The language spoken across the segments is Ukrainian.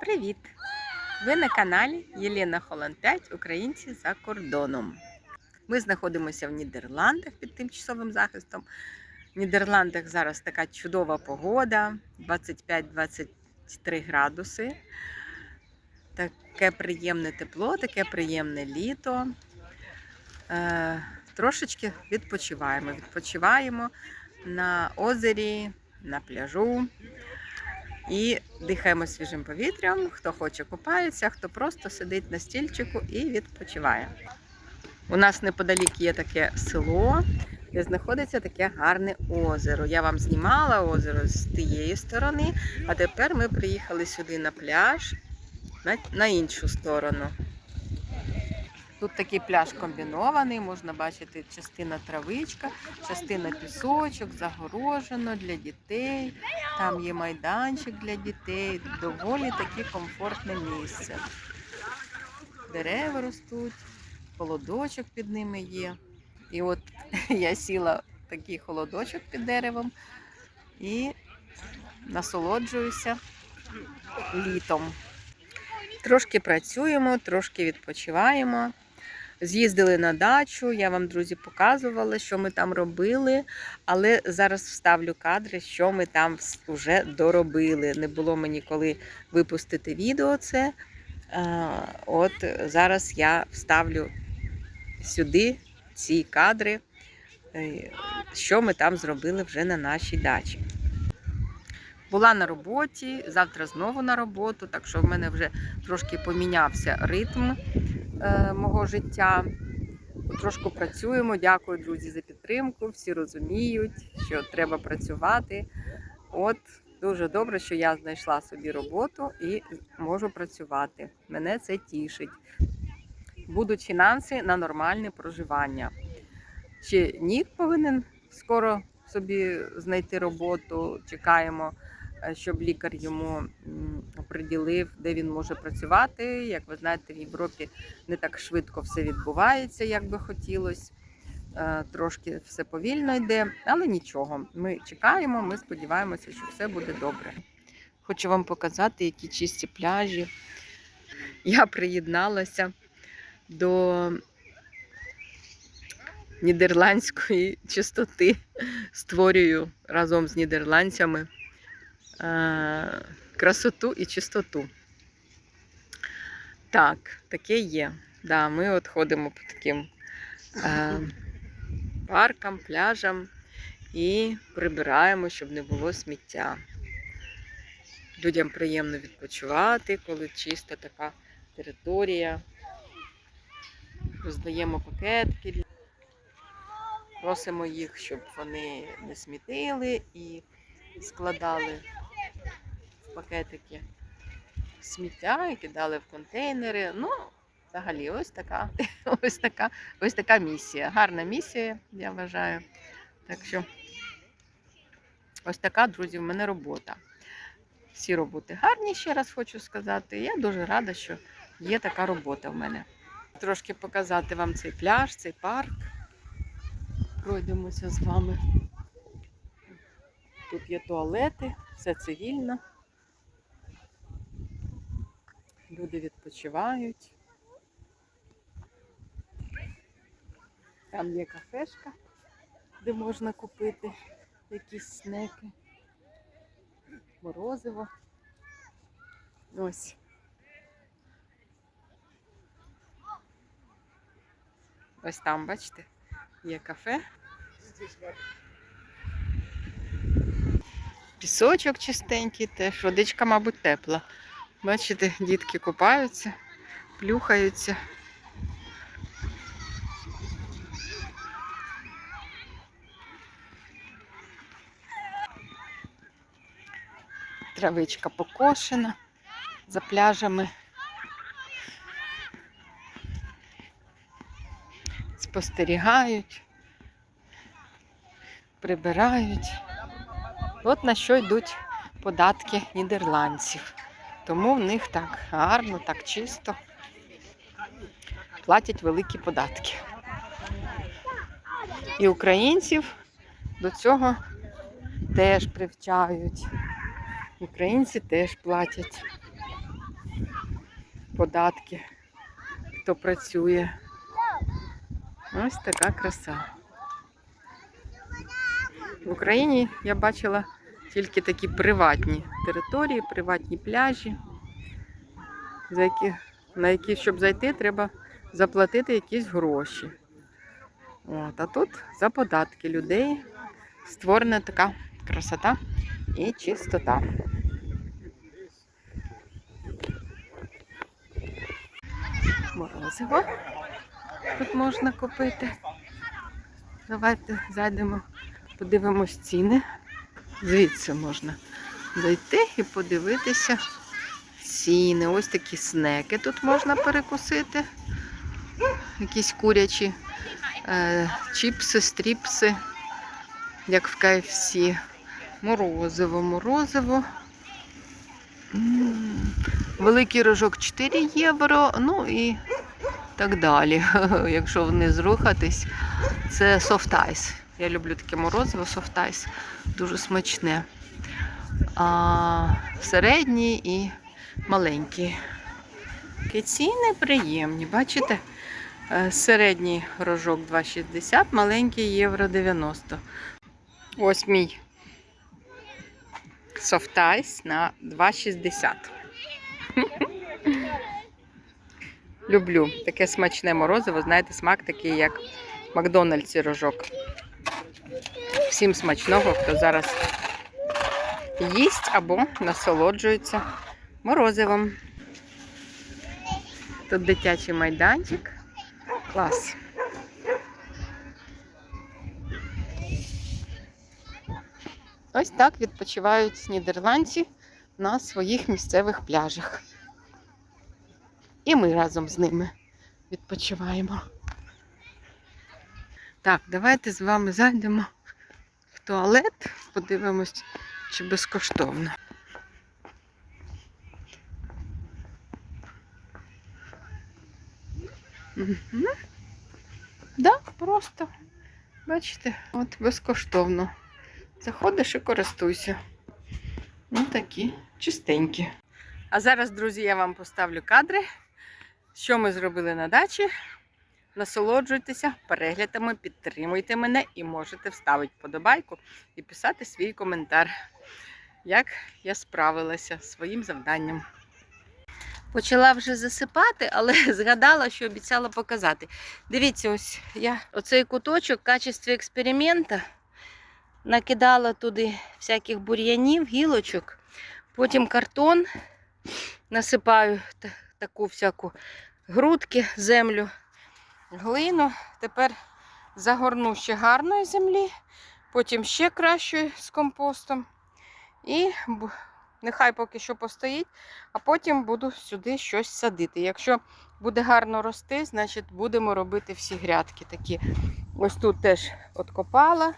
Привіт! Ви на каналі Єлена Холланд 5 Українці за кордоном. Ми знаходимося в Нідерландах під тимчасовим захистом. В Нідерландах зараз така чудова погода, 25-23 градуси. Таке приємне тепло, таке приємне літо. Е, трошечки відпочиваємо. Відпочиваємо на озері, на пляжу. І дихаємо свіжим повітрям. Хто хоче купається, хто просто сидить на стільчику і відпочиває. У нас неподалік є таке село, де знаходиться таке гарне озеро. Я вам знімала озеро з тієї сторони, а тепер ми приїхали сюди на пляж на, іншу сторону. Тут такий пляж комбінований, можна бачити частина травичка, частина пісочок, загорожено для дітей. Там є майданчик для дітей, доволі таке комфортне місце. Дерева ростуть, холодочок під ними є. І от я сіла в такий холодочок під деревом і насолоджуюся літом. Трошки працюємо, трошки відпочиваємо. З'їздили на дачу, я вам, друзі, показувала, що ми там робили, але зараз вставлю кадри, що ми там вже доробили. Не було мені коли випустити відео це. От зараз я вставлю сюди ці кадри, е, що ми там зробили вже на нашій дачі. Була на роботі, завтра знову на роботу, так що в мене вже трошки помінявся ритм е, мого життя. Трошки працюємо. Дякую, друзі, за підтримку. Всі розуміють, що треба працювати. От дуже добре, що я знайшла собі роботу і можу працювати. Мене це тішить. Будуть фінанси на нормальне проживання. Чи Нік повинен скоро собі знайти роботу? Чекаємо. Е, щоб лікар йому приділив, де він може працювати. Як ви знаєте, в Європі не так швидко все відбувається, як би хотілося. Е, трошки все повільно йде, але нічого. Ми чекаємо, ми сподіваємося, що все буде добре. Хочу вам показати, які чисті пляжі. Я приєдналася до нідерландської чистоти, створюю разом з нідерландцями красоту і чистоту. Так, таке є. Да, Ми от ходимо по таким е, паркам, пляжам і прибираємо, щоб не було сміття. Людям приємно відпочивати, коли чиста така територія. Роздаємо пакетки, просимо їх, щоб вони не смітили і складали пакетики сміття і кидали в контейнери. Ну, взагалі, ось така ось така, ось така місія. Гарна місія, я вважаю. Так що, ось така, друзі, в мене робота. Всі роботи гарні, ще раз хочу сказати. Я дуже рада, що є така робота в мене. Трошки показати вам цей пляж, цей парк. Пройдемося з вами. Тут є туалети, все цивільно. Люди відпочивають. Там є кафешка, де можна купити якісь снеки, морозиво. Ось. Ось там, бачите, є кафе. Пісочок чистенький теж, водичка, мабуть, тепла. Бачите, дітки купаються, плюхаються. Травичка покошена за пляжами. Спостерігають, прибирають. От на що йдуть податки нідерландців. Тому в них так гарно, так чисто. Платять великі податки. І українців до цього теж привчають. Українці теж платять. податки, хто працює. Ось така краса. В Україні я бачила тільки такі приватні території, приватні пляжі, за які, на які, щоб зайти, треба заплатити якісь гроші. От, а тут за податки людей створена така красота і чистота. Морозиво тут можна купити. Давайте зайдемо, подивимось ціни. Звідси можна зайти і подивитися ціни. Ось такі снеки тут можна перекусити. Якісь курячі е, чіпси, стріпси, як в KFC. Морозиво, морозиво. Великий рожок 4 євро, ну і так далі. Якщо вниз рухатись, це ice. Я люблю таке морозиво, ice. Дуже смачне. А, середні і маленькі. Такі ціни приємні, бачите? Е, Середній рожок 2,60, маленький євро 90. Ось мій ice на 2,60. Люблю таке смачне морозиво, знаєте, смак такий, як Макдональдсі рожок. Всім смачного, хто зараз їсть або насолоджується морозивом. Тут дитячий майданчик. Клас. Ось так відпочивають нідерландці на своїх місцевих пляжах. І ми разом з ними відпочиваємо. Так, давайте з вами зайдемо туалет, подивимось, чи безкоштовно. Угу. Да, просто. Бачите, от безкоштовно. Заходиш і користуйся. Ну такі чистенькі. А зараз, друзі, я вам поставлю кадри, що ми зробили на дачі. Насолоджуйтеся переглядами, підтримуйте мене і можете вставити подобайку і писати свій коментар, як я справилася зі своїм завданням. Почала вже засипати, але згадала, що обіцяла показати. Дивіться, ось я оцей куточок в качестві експеримента накидала туди всяких бур'янів, гілочок, потім картон насипаю таку всяку грудки, землю, глину. Тепер загорну ще гарної землі, потім ще кращої з компостом. І нехай поки що постоїть, а потім буду сюди щось садити. Якщо буде гарно рости, значить будемо робити всі грядки такі. Ось тут теж откопала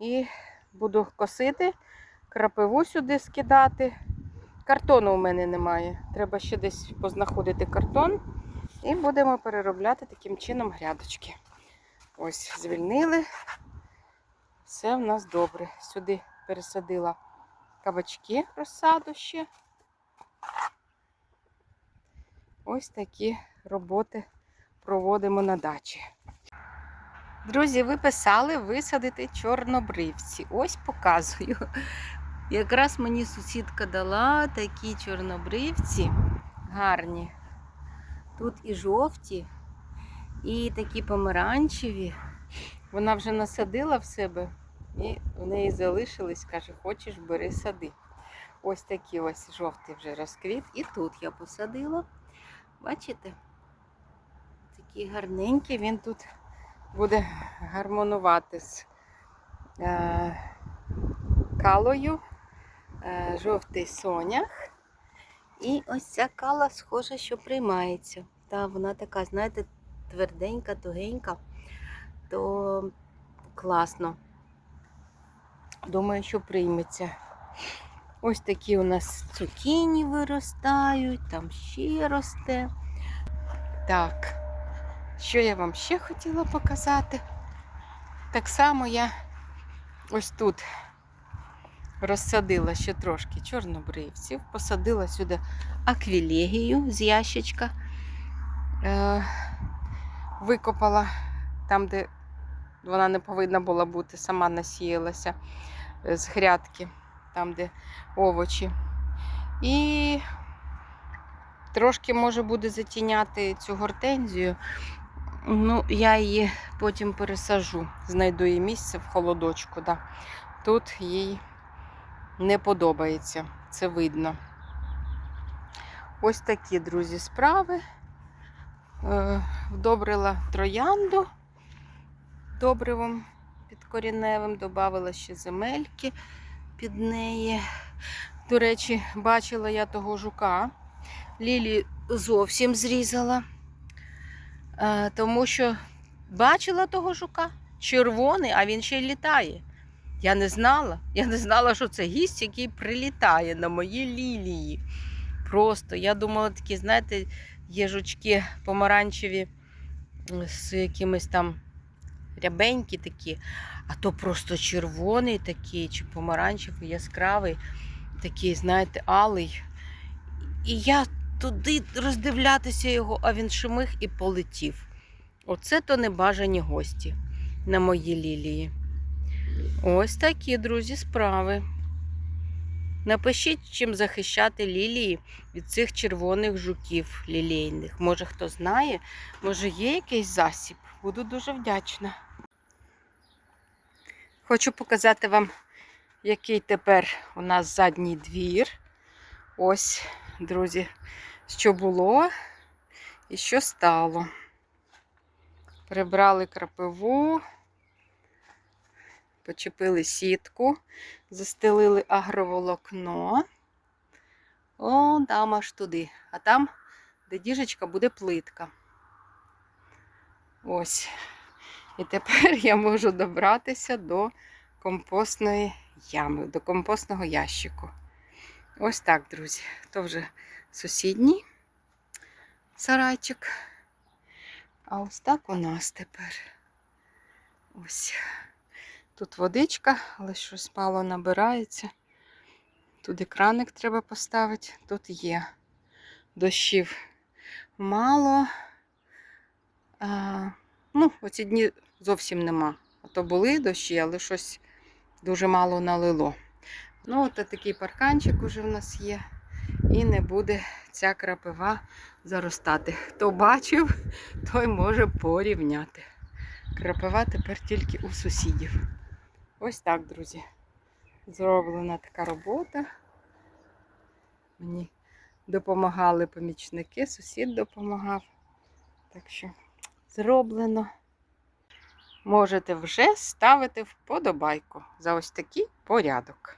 і буду косити, крапиву сюди скидати. Картону у мене немає. Треба ще десь познаходити картон. І будемо переробляти таким чином грядочки. Ось, звільнили. Все в нас добре. Сюди пересадила кабачки розсаду ще. Ось такі роботи проводимо на дачі. Друзі, ви писали висадити чорнобривці. Ось показую. Якраз мені сусідка дала такі чорнобривці гарні. Тут і жовті, і такі помаранчеві. Вона вже насадила в себе і в неї залишились, каже, хочеш, бери сади. Ось такі ось жовтий вже розквіт. І тут я посадила. Бачите? Такий гарненький, він тут буде гармонувати з е, калою, е, жовтий сонях. І ось ця кала схожа, що приймається. Та вона така, знаєте, тверденька, тугенька, то класно. Думаю, що прийметься. Ось такі у нас цукіні виростають, там ще росте. Так, що я вам ще хотіла показати? Так само я ось тут розсадила ще трошки чорнобривців, посадила сюди аквілегію з ящичка, е, викопала там, де вона не повинна була бути, сама насіялася е, з грядки, там, де овочі. І трошки може буде затіняти цю гортензію. Ну, я її потім пересажу, знайду їй місце в холодочку. Да. Тут їй не подобається, це видно. Ось такі, друзі, справи. Е, Вдобрила троянду добривом підкоріневим, додавала ще земельки під неї. До речі, бачила я того жука. Лілі зовсім зрізала, е, тому що бачила того жука червоний, а він ще й літає. Я не знала. Я не знала, що це гість, який прилітає на мої лілії. Просто я думала, такі, знаєте, є жучки помаранчеві з якимись там рябенькі такі, а то просто червоний такий, чи помаранчевий, яскравий, такий, знаєте, алий. І я туди роздивлятися його, а він шумих і полетів. Оце то небажані гості на мої лілії. Ось такі, друзі, справи. Напишіть, чим захищати лілії від цих червоних жуків лілейних. Може, хто знає, може є якийсь засіб. Буду дуже вдячна. Хочу показати вам, який тепер у нас задній двір. Ось, друзі, що було і що стало. Прибрали крапиву, почепили сітку, застелили агроволокно. О, там аж туди. А там, де діжечка, буде плитка. Ось. І тепер я можу добратися до компостної ями, до компостного ящику. Ось так, друзі. То вже сусідній сарайчик. А ось так у нас тепер. Ось. Тут водичка, але щось мало набирається. Туди краник треба поставити. Тут є дощів мало. А, ну, оці дні зовсім нема. А то були дощі, але щось дуже мало налило. Ну, от такий парканчик уже в нас є. І не буде ця крапива заростати. Хто бачив, той може порівняти. Крапива тепер тільки у сусідів. Ось так, друзі. Зроблена така робота. Мені допомагали помічники, сусід допомагав. Так що зроблено. Можете вже ставити вподобайку за ось такий порядок.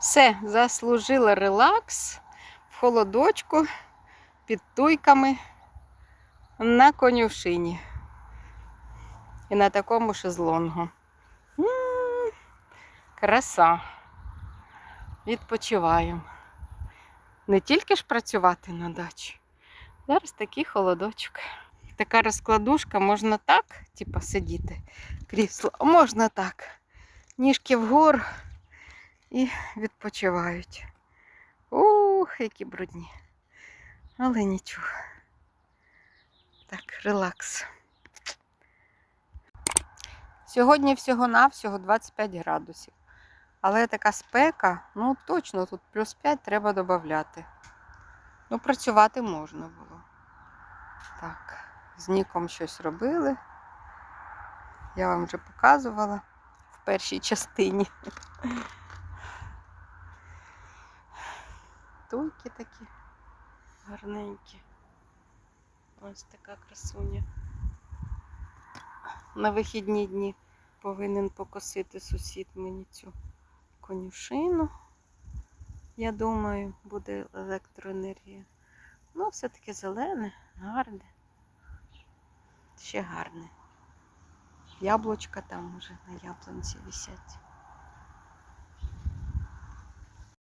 Все, заслужила релакс в холодочку під туйками на конюшині. І на такому шезлонгу. М, Краса. Відпочиваємо. Не тільки ж працювати на дачі. Зараз такий холодочок. Така розкладушка, можна так, типа сидіти, крісло, а можна так. Ніжки вгору і відпочивають. Ух, які брудні. Але нічого. Так, релакс. Сьогодні всього-навсього 25 градусів. Але така спека, ну точно тут плюс 5 треба додати. Ну, працювати можна було. Так, з Ніком щось робили. Я вам вже показувала в першій частині. Туйки такі гарненькі. Ось така красуня. На вихідні дні повинен покосити сусід мені цю конюшину. Я думаю, буде електроенергія. Ну, все-таки зелене, гарне. Ще гарне. Яблучка там уже на яблунці висять.